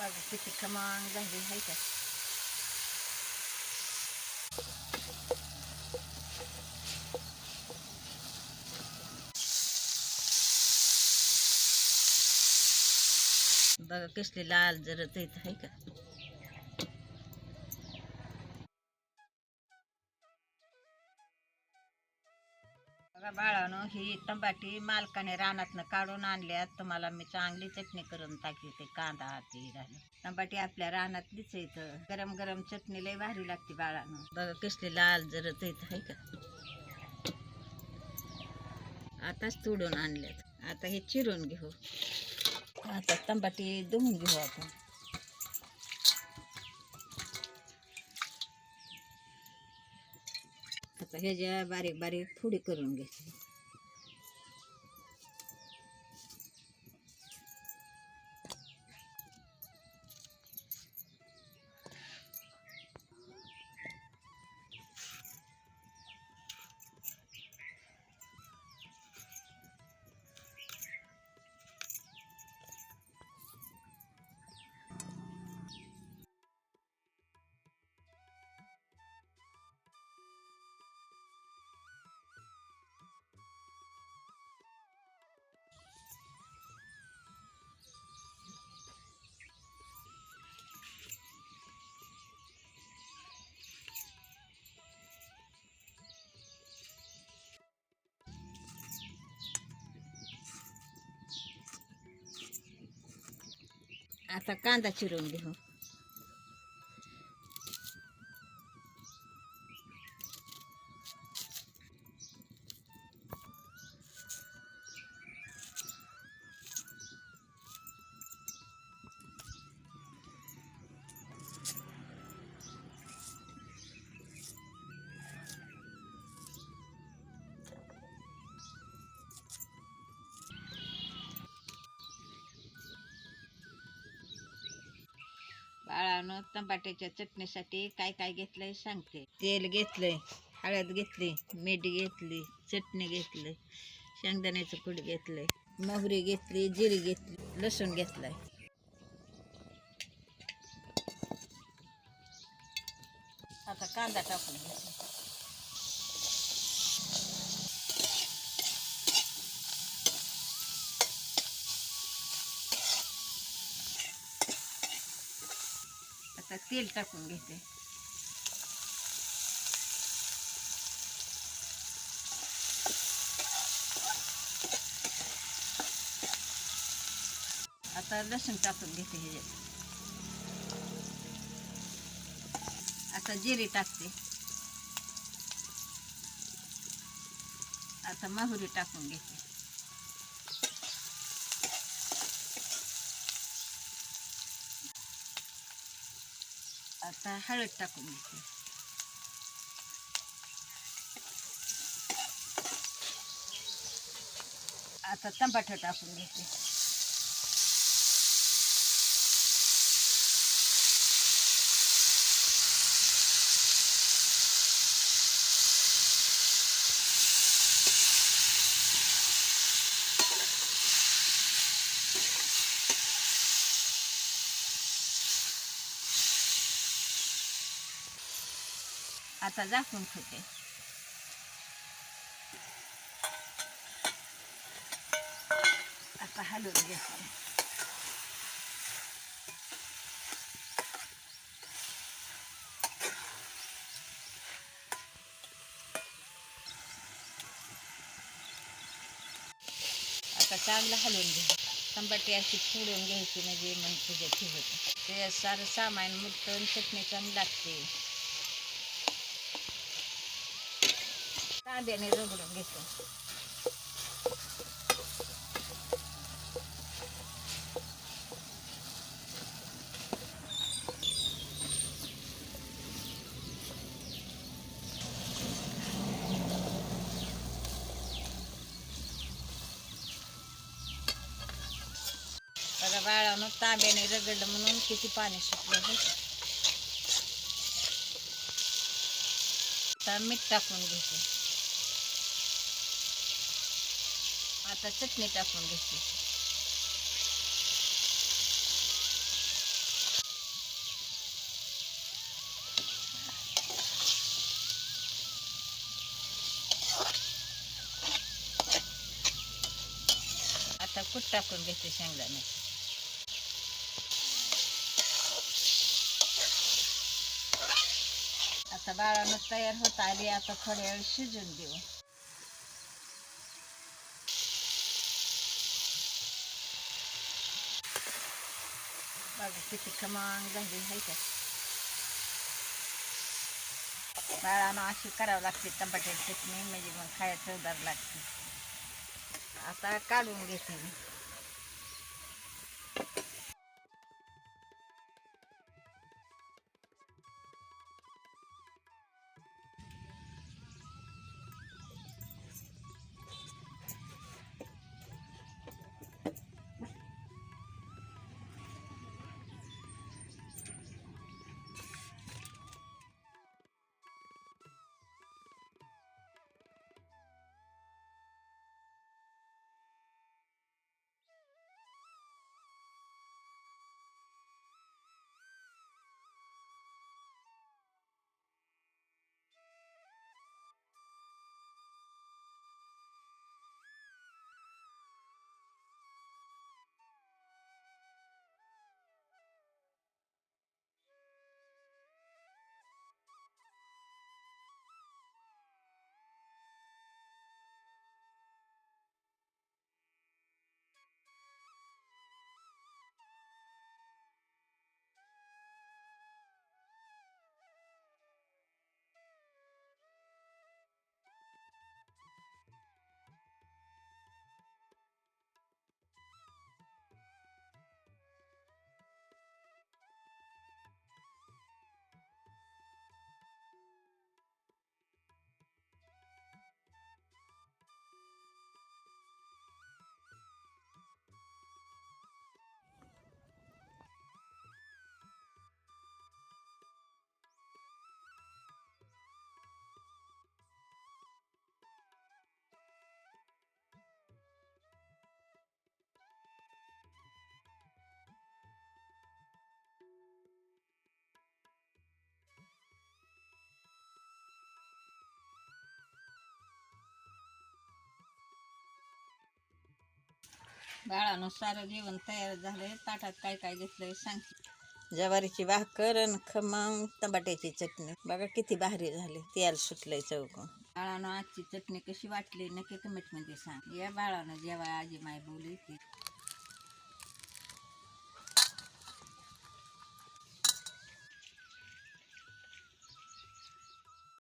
बघा किती खमंग झाली आहे का बघा कसली लाल जरत येत आहे का बघा बाळानो ही तंबाटी मालकाने रानातनं काढून आणल्यात. तुम्हाला मी चांगली चटणी करून टाकली ते कांदा ती तंबाटी आपल्या रानातलीच आहे इथं गरम गरम चटणी लय भारी लागते बाळानं. बघा कसली लाल जरत येत आहे का? आताच तोडून आणल्यात. आता हे चिरून घेऊ. आता तंबाटी धुवून घेऊ आपण. ह्याच्या बारीक बारीक फुडी करून घ्यायची. आता कांदा चिरून घेऊ. बाळानं टमाट्याच्या चटणीसाठी काय काय घेतलंय सांगते. तेल घेतलंय हळद घेतली मीठ घेतली चटणी घेतली शेंगदाण्याचं कूट घेतलंय मोहरी घेतली जिरी घेतली लसूण घेतलाय. आता कांदा टाकून घेतला आता तेल टाकून घेते. आता लसूण टाकून घेते ह्याच्यात आता जिरे टाकते. आता माहुरी टाकून घेते. आता हळद टाकून घेते. आता टमाटर टाकून घेते. आता झाकून ठेवते. आता हलवून घेते आता चांगलं हलवून घे टमाटे अशी फोडून घ्यायची म्हणजे मग तुझ्या ठेवते ते सारं सामान मुठून चटणी चांगली लागते. कांद्याने रगडून घेतो. बाळानं तांब्याने रगडलं म्हणून किती पाणी सुटलं मीठ टाकून घेते. आता चटणी टाकून घेते. आता कुठ टाकून घेते शेंगदाणे. आता बाळानं तयार होत आली आता थोड्या वेळ शिजून देऊ. बघा किती खमंग झाली आहे का बाळानं अशी करावं लागते टमाट्याची चटणी म्हणजे मग खायला चवदार लागते आता काढून घेते मी बाळानं सारं जेवण तयार झालंय. ताटात काय काय घेतलंय सांग. ज्वारीची भाकर आणि खमंग टमाट्याची चटणी. बघा किती भारी झाली. तेल सुटलंय चौकून. बाळानं आजची चटणी कशी वाटली? नक्की कमेंटमध्ये सांग. या बाळानं जेव्हा आजी माय बोलली ती